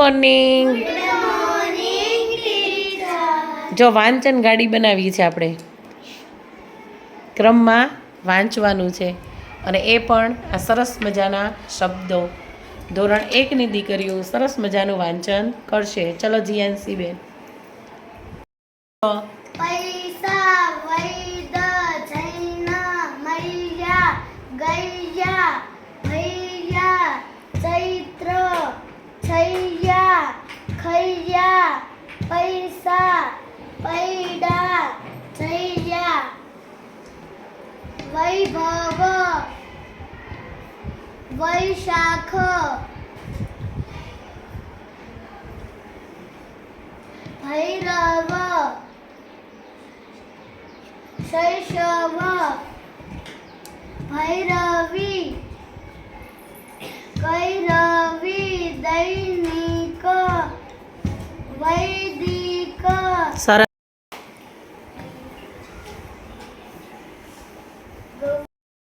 Morning જો વાંચન ગાડી બનાવી છે આપણે. ક્રમમાં વાંચવાનું છે. અને એ પણ આ સરસ મજાના શબ્દો. ધોરણ એકની દીકરીઓ સરસ મજાનું વાંચન કરશે. ચલો જીએનસી બેન. ખૈયા પૈસા પૈડા જૈયા વૈભવ વૈશાખ ભૈરવ શૈશવ ભૈરવી વૈદિક સરસ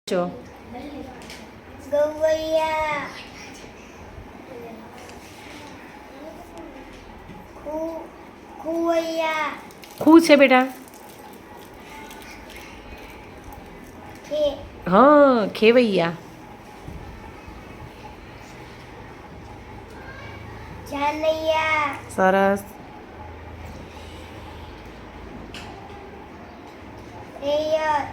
જો ગવૈયા ખુ- ખુવૈયા ખું છે બેટા ખે હા ખેવૈયા જાનૈયા સરસ રેયત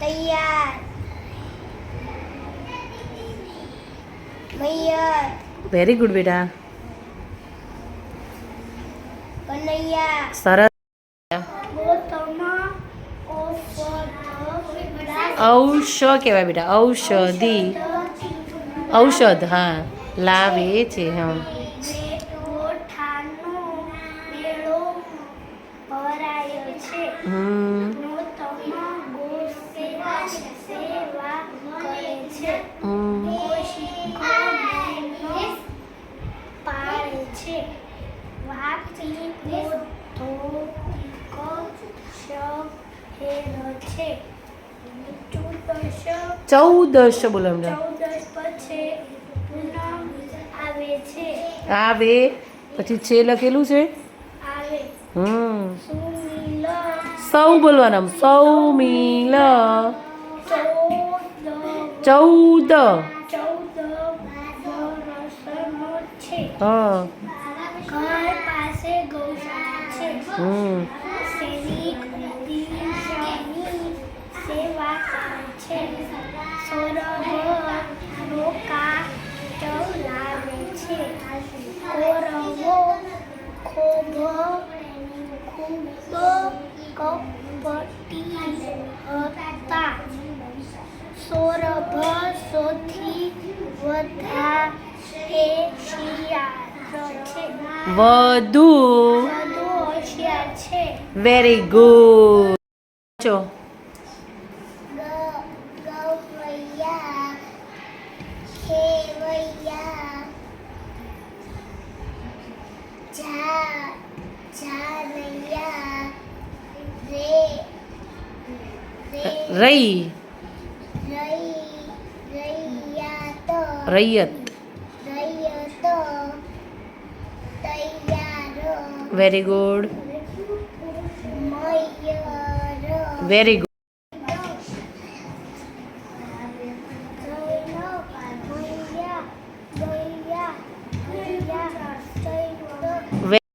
તૈયાર. મૈયર. વેરી ગુડ બેટા. કનૈયા સરસ. ઔષ કહેવાય બેટા ઔષધિ. ઔષધ હા. લાવે છે હા. ચૌદશ બોલો પૂનમ આવે છે. પછી છે લખેલું છે? હમ. સૌ બોલવાના સૌ મિલ ચૌદ ચૌદ ચૌદ વર્ષનો છે હા ઘર પાસે ગૌશાળા છે હમ સૈનિક ખૂબ કપટી હતા. સૌરભ સૌથી વધારે શિયાળ છે. વધુ. વધુ હોશિયાર છે. વેરી ગુડ રઈ રૈયાત રૈયત રૈયત તૈયાર વેરી ગુડ મયર વેરી ગુડ